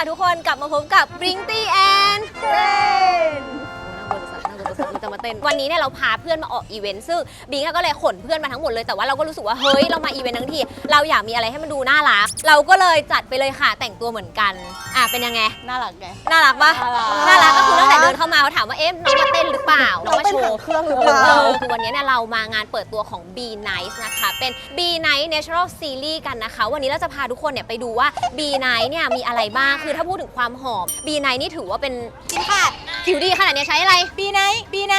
ค่ะทุกคนกลับมาพบกับ b r i n g t y and Friends สัตว์น่ากลัวจะสัตว์มันจะมาเต้น วันนี้เนี่ยเราพาเพื่อนมาออกอีเวนต์ซึ่งบิงก็เลยขนเพื่อนมาทั้งหมดเลยแต่ว่าเราก็รู้สึกว่าเฮ้ยเรามาอีเวนต์ทั้งทีเราอยากมีอะไรให้มันดูน่ารัก เราก็เลยจัดไปเลยค่ะแต่งตัวเหมือนกันอะเป็นยังไงน่ารักไง น่ารักปะน่ารักน่ารักก็คือตั้งแต่เดินเข้ามาเขาถามว่าเอ๊ะน้องมาเต้นหรือเปล่าน้องมาเป็นโชหางว์ เครื่องหรือเปล่า เออคือวันนี้เนี่ยเรามางานเปิดตัวของ Be Nice นะคะ เป็น Be Nice Natural Series กันนะคะ วันนี้เราจะพาทุกคนเนี่ยไปดูว่า Be Nice เนี่ยมีอะไรบ้าง คือถ้าพูดถึงความหอม Be Nice นี่ถือว่าเป็นสินค้า ผิวดีขนาดนี้ใช้อะไร ปีไหนปีไหน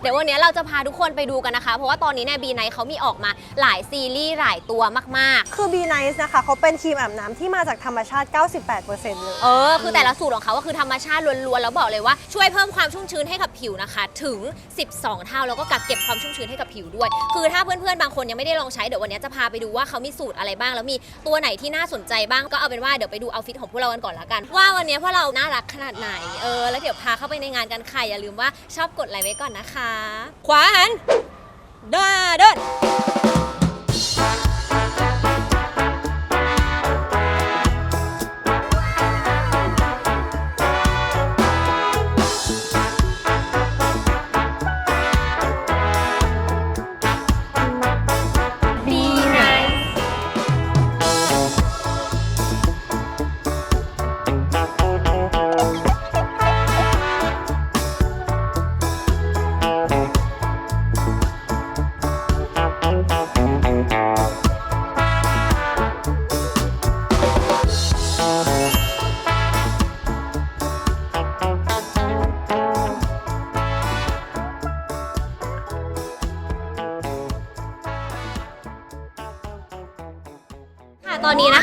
เดี๋ยววันนี้เราจะพาทุกคนไปดูกันนะคะ เพราะว่าตอนนี้เนี่ย Be Nice เขามีออกมาหลายซีรีส์หลายตัวมากคือ Be Nice นะคะเขาเป็นครีมอาบน้ำที่มาจากธรรมชาติ 98%เลยๆเออ คือแต่ละสูตรของเขาก็คือธรรมชาติล้วนๆ แล้วบอกเลยว่าช่วยเพิ่มความชุ่มชื้นให้กับผิวนะคะ ถึง 12 เท่า แล้วก็กักเก็บความชุ่มชื้นให้กับผิวด้วย คือถ้าเพื่อนๆ บางคนยังไม่ได้ลองใช้ เดี๋ยววันนี้จะพาไปดูว่าเขามีสูตรอะไรบ้าง แล้วมีตัวไหนที่น่าสนใจบ้าง ก็เอาเป็นว่าเดี๋ยวไปดูเอาฟิตของพวกเรากันก่อนละกัน ว่าวันนี้พวกเราน่ารักขนาดไหน เออ แล้วเดี๋ยวพาเข้าไปในงานกันค่ะ อย่าลืมว่าชอบกดไลค์ไว้ก่อนนะคะขวาหันหน้าเดิน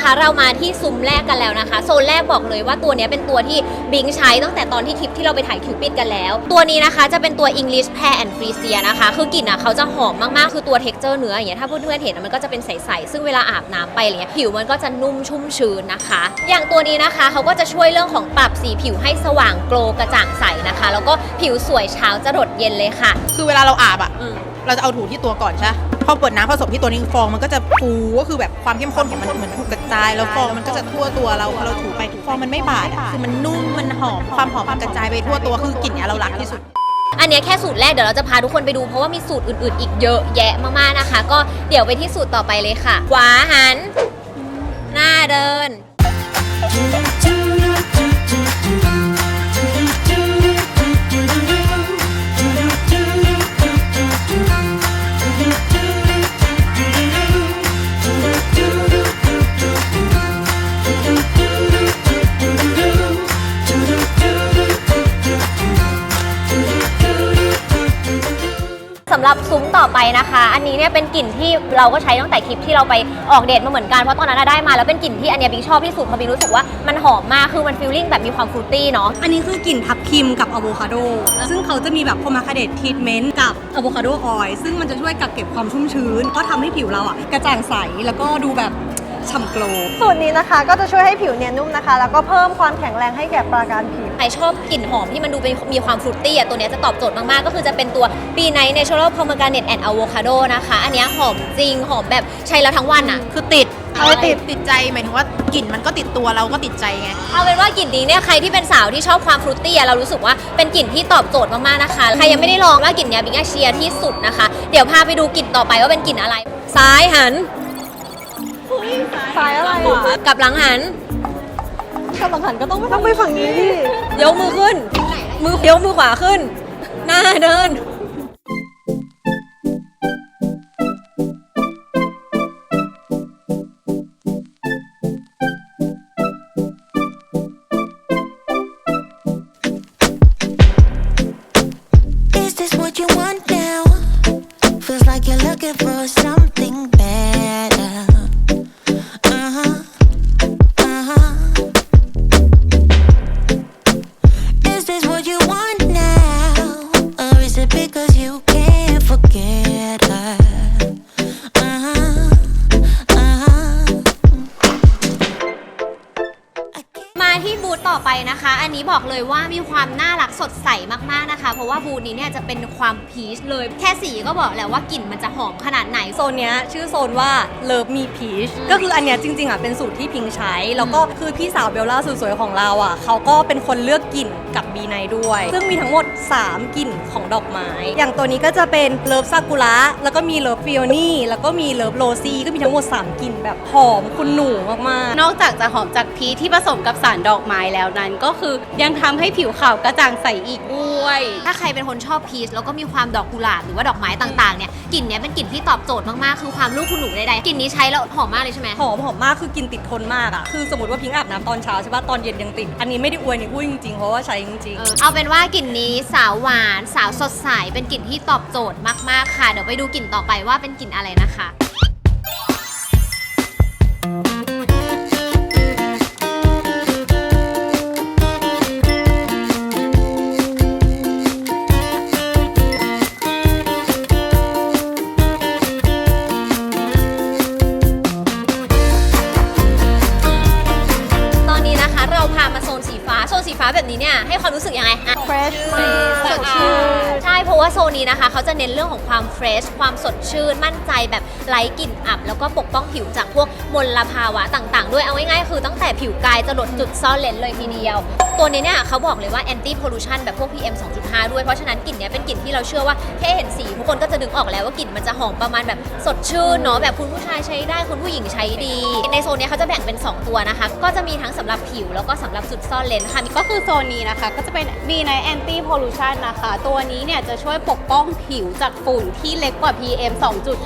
นนี้นะคะเรามาที่ซุ้มแรกกันแล้วนะคะ โซนแรกบอกเลยว่าตัวเนี้ยเป็นตัวที่บิงใช้ตั้งแต่ตอนที่ทริปที่เราไปถ่ายคิวปิดกันแล้ว ตัวนี้นะคะจะเป็นตัว English Pear and Freesia นะคะ คือกลิ่นอะเขาจะหอมมากๆ คือตัว texture เนื้ออย่างเงี้ยถ้าเพื่อนๆเห็นอะมันก็จะเป็นใสๆซึ่งเวลาอาบน้ำไปอะไรเงี้ยผิวมันก็จะนุ่มชุ่มชื้นนะคะ อย่างตัวนี้นะคะเขาก็จะช่วยเรื่องของปรับสีผิวให้สว่างโกลว์กระจ่างใสนะคะ แล้วก็ผิวสวยเช้าจะรดเย็นเลยค่ะ คือเวลาเราอาบอะอืมเราจะเอาถูที่ตัวก่อนใช่ปะ พอเปิดน้ำผสมที่ตัวนี้ฟองมันก็จะฟูก็คือแบบความเข้มข้นของมันเหมือนถูกกระจายแล้วฟองมันก็จะทั่วตัวเราเราถูไปฟองมันไม่บาดอะคือมันนุ่มมันหอมความหอมมันกระจายไปทั่วตัวคือกลิ่นเนี้ยเรารักที่สุด อันเนี้ยแค่สูตรแรกเดี๋ยวเราจะพาทุกคนไปดูเพราะว่ามีสูตรอื่นๆ อีกเยอะแยะมากๆนะคะ ก็เดี๋ยวไปที่สูตรต่อไปเลยค่ะขวาหัน หน้าเดิน ซุ้มต่อไปนะคะ อันนี้เนี่ยเป็นกลิ่นที่เราก็ใช้ตั้งแต่คลิปที่เราไปออกเดทมาเหมือนกันเพราะตอนนั้นได้มาแล้วเป็นกลิ่นที่อันเนี้ยบิ๊กชอบที่สุดเพราะบิ๊กรู้สึกว่ามันหอมมากคือมันฟีลลิ่งแบบมีความฟรุตตี้เนาะอันนี้คือกลิ่นทับทิมกับอะโวคาโด ซึ่งเขาจะมีแบบโพมาคาเดตทีทเมนต์กับอะโวคาโดออยล์ซึ่งมันจะช่วยกักเก็บความชุ่มชื้น ก็ทำให้ผิวเราอะกระจ่างใสแล้วก็ดูแบบ ฉ่ำโกลว์สูตรนี้นะคะก็จะช่วยให้ผิวเนียนนุ่มนะคะ แล้วก็เพิ่มความแข็งแรงให้แก่ปราการผิว ใครชอบกลิ่นหอมที่มันดูเป็นมีความฟรุตตี้อะตัวเนี้ยจะตอบโจทย์มาก ๆ ก็คือจะเป็นตัว B Night Natural Pomegranate and Avocado นะคะ อันเนี้ยหอมจริงหอมแบบใช้แล้วทั้งวันอะคือติดอะไรติด ติดใจหมายถึงว่ากลิ่นมันก็ติดตัวเราก็ติดใจไง เอาเป็นว่ากลิ่นนี้เนี่ยใครที่เป็นสาวที่ชอบความฟรุตตี้อะเรารู้สึกว่าเป็นกลิ่นที่ตอบโจทย์มากๆนะคะ ใครยังไม่ได้ลองว่ากลิ่นเนี้ยบิ๊กเชียร์ที่สุดนะคะ เดี๋ยวพาไปดูกลิ่นต่อไปว่าเป็นกลิ่นอะไร ซ้ายหัน สายอะไรกลับหลังหันกำลังหันก็ต้องต้องไปฝั่งนี้ดิยกมือขึ้น มือยกมือขวาขึ้น หน้าเดิน บอกเลยว่ามีความน่ารักสดใสมากๆนะคะ เพราะว่าบูธนี้เนี่ยจะเป็นความพีชเลย แค่สีก็บอกแล้วว่ากลิ่นมันจะหอมขนาดไหน โซนเนี้ยชื่อโซนว่าเลิฟมีพีชก็คืออันเนี้ยจริงๆอะเป็นสูตรที่พิงใช้ แล้วก็คือพี่สาวเบลล่าสุดสวยของเราอะเขาก็เป็นคนเลือกกลิ่นกับบีไนด้วย ซึ่งมีทั้งหมด 3 กลิ่นของดอกไม้ อย่างตัวนี้ก็จะเป็นเลิฟซากุระแล้วก็มีเลิฟฟิโอนี่แล้วก็มีเลิฟโรซี่ก็มีทั้งหมด 3 กลิ่นแบบหอมคุณหนูมากๆ นอกจากจะหอมจากพีชที่ผสมกับสารดอกไม้แล้วนั้นก็คือยังทำให้ผิวขาวกระจ่างใสอีกด้วย ถ้าใครเป็นคนชอบพีชแล้วก็มีความดอกกุหลาบหรือว่าดอกไม้ต่างๆเนี่ยกลิ่นเนี้ยเป็นกลิ่นที่ตอบโจทย์มากๆคือความลูกคุณหนูใดๆกลิ่นนี้ใช้แล้วหอมมากเลยใช่ไหมหอมหอมมากคือกลินติดทนมากอะคือสมมติว่าพิงอาบน้ำตอนเช้าใช่ปะตอนเย็นยังติด อันนี้ไม่ได้อวยนี่พูดจริงๆเพราะว่าใช้จริงเออเอาเป็นว่ากลิ่นนี้สาวหวาน สาวสดใสเป็นกลิ่นที่ตอบโจทย์มากๆค่ะ เดี๋ยวไปดูกลิ่นต่อไปว่าเป็นกลิ่นอะไรนะคะ สีฟ้าโซนสีฟ้าแบบนี้เนี่ยให้ความรู้สึกยังไงอะ fresh สดชื่น ใช่ เพราะว่าโซนนี้นะคะ เขาจะเน้นเรื่องของความเฟรช ความสดชื่น มั่นใจแบบไร้กลิ่นอับ แล้วก็ปกป้องผิวจากพวกมลภาวะต่างๆ ด้วย เอาง่ายๆ คือตั้งแต่ผิวกายจะหลดจุดซ่อนเลนเลยทีเดียว ตัวนี้เนี่ยเขาบอกเลยว่า anti pollution แบบพวก PM 2.5 ด้วย เพราะฉะนั้นกลิ่นเนี้ยเป็นกลิ่นที่เราเชื่อว่าแค่เห็นสีทุกคนก็จะนึกออกแล้วว่ากลิ่นมันจะหอมประมาณแบบสดชื่นเนาะแบบคุณผู้ชายใช้ได้คุณผู้หญิงใช้ดี ในโซนเนี้ยเขาจะแบ่งเป็นสองตัวนะคะ ก็จะมีทั้งสำหรับผิวแล้วก็สำหรับจุดซ่อนเลนส์ค่ะก็คือโซนนี้นะคะ ก็จะเป็น B Night Anti Pollution นะคะ ตัวนี้เนี่ยจะช่วยปกป้องผิวจากฝุ่นที่เล็กกว่า PM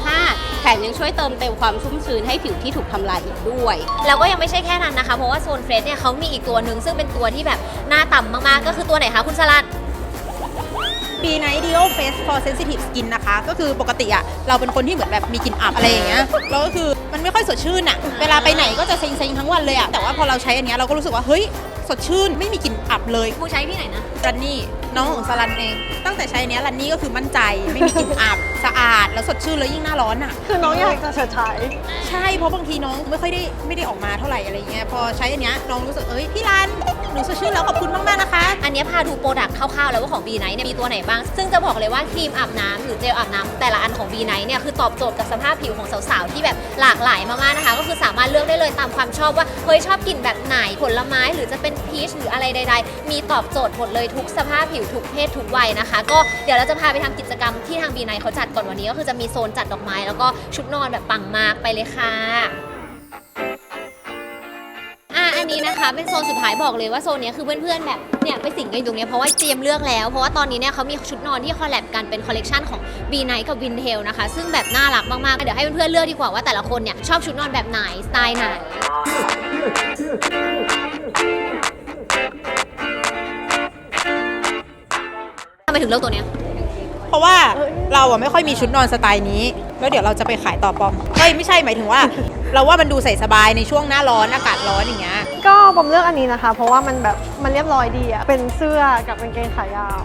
2.5 แถมยังช่วยเติมเต็มความชุ่มชื้นให้ผิวที่ถูกทำลายอีกด้วย แล้วก็ยังไม่ใช่แค่นั้นนะคะ เพราะว่าโซนเฟรชเนี่ยเขามีอีกตัวหนึ่งซึ่งเป็นตัวที่แบบหน้าต่ำมากๆ ก็คือตัวไหนคะคุณสลัด ปีไนเดีย Face for Sensitive Skin นะคะ ก็คือปกติอะเราเป็นคนที่เหมือนแบบมีกลิ่นอับอะไรอย่างเงี้ยแล้วก็คือมันไม่ค่อยสดชื่นอะเวลาไปไหนก็จะเซ็งๆทั้งวันเลยอะแต่ว่าพอเราใช้อันเนี้ยเราก็รู้สึกว่าเฮ้ยสดชื่นไม่มีกลิ่นอับเลยผู้ใช้ที่ไหนนะ รันนี่น้องของสลันเอง ตั้งแต่ใช้อันเนี้ยรันนี่ก็คือมั่นใจไม่มีกลิ่นอับสะอาดแล้วสดชื่นแล้วยิ่งหน้าร้อนอะคือน้องอยากจะเฉิดฉายใช่เพราะบางทีน้องไม่ค่อยได้ไม่ได้ออกมาเท่าไหร่อะไรเงี้ยพอใช้อันเนี้ยน้องรู้สึกเอ้ยพี่รันหนูสดชื่นแล้วขอบคุณมากๆนะคะ อันเนี้ยพาดูโปรดักต์คร่าวๆแล้วว่าของ B Night เนี่ยมีตัวไหนบ้าง ซึ่งจะบอกเลยว่าครีมอาบน้ำหรือเจลอาบน้ำแต่ละอันของ B Night เนี่ยคือตอบโจทย์กับสภาพผิวของสาวๆ ที่แบบหลากหลายมากๆนะคะ ก็คือสามารถเลือกได้เลยตามความชอบว่าเฮ้ยชอบกลิ่นแบบไหนผลไม้หรือจะเป็นพีชหรืออะไรใด ๆ มีตอบโจทย์หมดเลยทุกสภาพผิวทุกเพศทุกวัยนะคะ ก็เดี๋ยวเราจะพาไปทำกิจกรรมที่ทาง B Night เขาจัดก่อนวันนี้ก็คือจะมีโซนจัดดอกไม้ แล้วก็ชุดนอนแบบปังมากไปเลยค่ะอะอันนี้นะคะเป็นโซนสุดท้ายบอกเลยว่าโซนเนี้ยคือเพื่อนๆแบบเนี่ยไปสิงกันอยู่ตรงเนี้ยเพราะว่าเตรียมเลือกแล้ว เพราะว่าตอนนี้เนี่ยเขามีชุดนอนที่คอลแลบกันเป็นคอลเลกชันของ B Night กับ Wintel นะคะ ซึ่งแบบน่ารักมากๆเดี๋ยวให้เพื่อนๆเลือกดีกว่าว่าแต่ละคนเนี่ยชอบชุดนอนแบบไหนสไตล์ไหน ทำไมถึงเลือกตัวเนี้ยเพราะว่าเราอะไม่ค่อยมีชุดนอนสไตล์นี้ แล้วเดี๋ยวเราจะไปขายต่อปอมเฮ้ยไม่ใช่หมายถึงว่า เราว่ามันดูใส่สบายในช่วงหน้าร้อนอากาศร้อนอย่างเงี้ยก็ผมเลือกอันนี้นะคะ เพราะว่ามันแบบมันเรียบร้อยดีอะเป็นเสื้อกับกางเกงขายาว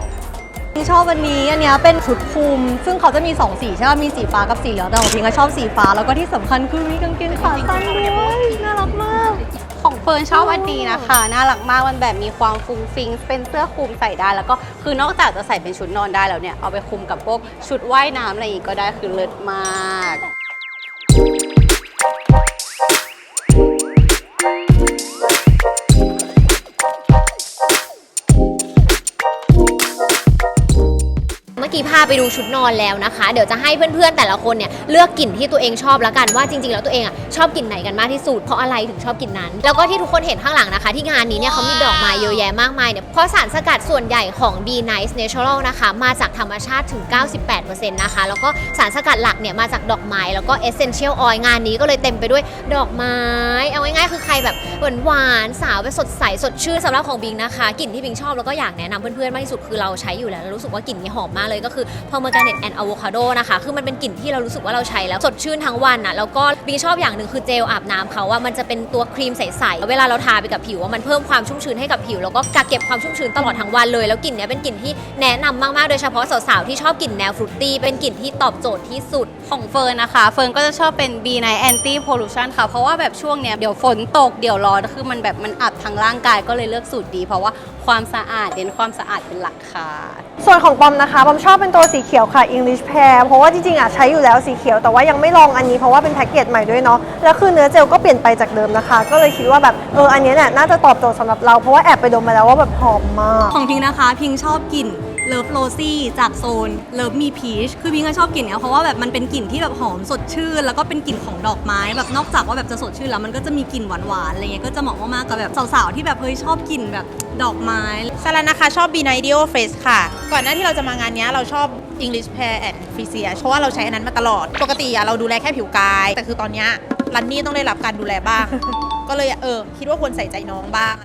พิงชอบวันนี้อันเนี้ยเป็นชุดคลุม ซึ่งเขาจะมี 2 สีใช่ไหมมีสีฟ้ากับสีเหลืองแต่ของพิงก็ชอบสีฟ้าแล้วก็ที่สำคัญคือมีกางเกงขาสั้นด้วยน่ารักมาก ของเฟิร์นชอบอันนี้นะคะ น่ารักมากมันแบบมีความฟุ้งฟิงเป็นเสื้อคลุมใส่ได้แล้วก็คือนอกจากจะใส่เป็นชุดนอนได้แล้วเนี่ยเอาไปคลุมกับพวกชุดว่ายน้ำอะไรอย่างงี้ก็ได้คือเลิศมาก กี้พาไปดูชุดนอนแล้วนะคะ เดี๋ยวจะให้เพื่อนๆแต่ละคนเนี่ยเลือกกลิ่นที่ตัวเองชอบแล้วกันว่าจริงๆแล้วตัวเองอะชอบกลิ่นไหนกันมากที่สุดเพราะอะไรถึงชอบกลิ่นนั้น แล้วก็ที่ทุกคนเห็นข้างหลังนะคะ ที่งานนี้เนี่ยเขามีดอกไม้เยอะแยะมากมายเนี่ยเพราะสารสกัดส่วนใหญ่ของ B Nice Natural นะคะมาจากธรรมชาติถึง 98%นะคะแล้วก็สารสกัดหลักเนี่ยมาจากดอกไม้แล้วก็ Essential Oil งานนี้ก็เลยเต็มไปด้วยดอกไม้ เอาง่ายๆคือใครแบบหวานๆสาวแบบสดใสสดชื่นสำหรับของบิงนะคะกลิ่นที่บิงชอบแล้วก็อยากแนะนำเพื่อนๆมากที่สุดคือเราใช้อยู่แล้วรู้สึกว่ากลิ่นนี้หอมมากเลยก็คือ pomegranate and avocado นะคะคือมันเป็นกลิ่นที่เรารู้สึกว่าเราใช้แล้วสดชื่นทั้งวันอะแล้วก็บิงชอบอย่างหนึ่งคือเจลอาบน้ำเขาว่ามันจะเป็นตัวครีมใสๆเวลาเราทาไปกับผิวว่ามันเพิ่มความชุ่มชื้นให้กับผิว แล้วก็กักเก็บความชุ่มชื้นตลอดทั้งวันเลย แล้วกลิ่นเนี้ยเป็นกลิ่นที่แนะนำมากๆโดยเฉพาะสาวๆที่ชอบกลิ่นแนวฟรุตตี้เป็นกลิ่นที่ตอบโจทย์ที่สุด ของเฟิร์นนะคะ เฟิร์นก็จะชอบเป็น B9 Anti Pollution ค่ะ เพราะว่าแบบช่วงเนี้ยเดี๋ยวฝนตกเดี๋ยวร้อนคือมันแบบมันอับทั้งร่างกายก็เลยเลือกสูตรดี เพราะว่า ความสะอาดเน้นความสะอาดเป็นหลักค่ะ ส่วนของปอมนะคะปอมชอบเป็นตัวสีเขียวค่ะ English Pear เพราะว่าจริงๆอะใช้อยู่แล้วสีเขียวแต่ว่ายังไม่ลองอันนี้เพราะว่าเป็นแพ็กเกจใหม่ด้วยเนาะแล้วคือเนื้อเจลก็เปลี่ยนไปจากเดิมนะคะ ก็เลยคิดว่าแบบเอออันเนี้ยเนี่ยน่าจะตอบโจทย์สำหรับเราเพราะว่าแอบไปดมมาแล้วว่าแบบหอมมาก ของพิงนะคะ พิงชอบกลิ่น เลิฟโรซี่จากโซนเลิฟมีพีชคือพิงก็ชอบกลิ่นเนี้ยเพราะว่าแบบมันเป็นกลิ่นที่แบบหอมสดชื่น แล้วก็เป็นกลิ่นของดอกไม้แบบนอกจากว่าแบบจะสดชื่นแล้วมันก็จะมีกลิ่นหวานๆอะไรเงี้ยก็จะเหมาะมากๆกับแบบสาวๆที่แบบเฮ้ยชอบกลิ่นแบบดอกไม้สลันนะคะชอบ b ี i d e o Face ค่ะ ก่อนหน้าที่เราจะมางานเนี้ยเราชอบ English Pear and f r e s i a เพราะว่าเราใช้อันนั้นมาตลอด ปกติอะเราดูแลแค่ผิวกาย แต่คือตอนเนี้ยรันนี่ต้องได้รับการดูแลบ้าง ก็เลยเออคิดว่าควรใส่ใจน้องบ้าง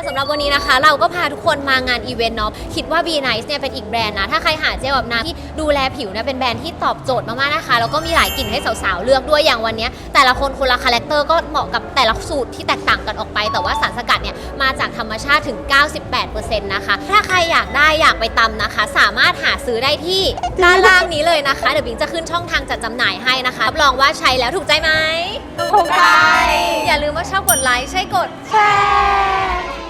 คค่ะสำหรับวันนี้นะคะ เราก็พาทุกคนมางานอีเวนต์เนาะคิดว่า Be Nice เนี่ยเป็นอีกแบรนด์นะ ถ้าใครหาเจลแบบน้ำที่ดูแลผิวเนี่ยเป็นแบรนด์ที่ตอบโจทย์มากๆนะคะแล้วก็มีหลายกลิ่นให้สาวๆ เลือกด้วยอย่างวันเนี้ยแต่ละคนคนละคาแรคเตอร์ก็เหมาะกับแต่ละสูตรที่แตกต่างกันออกไป แต่ว่าสารสกัดเนี่ยมาจากธรรมชาติถึง 98%นะคะถ้าใครอยากได้อยากไปตำนะคะ สามารถหาซื้อได้ที่ด้านล่างนี้เลยนะคะเดี๋ยวบิงจะขึ้นช่องทางจัดจำหน่ายให้นะคะรับรองว่าใช้แล้วถูกใจไหมถูกใจอย่าลืมว่าชอบกดไลค์ใช่กดแชร์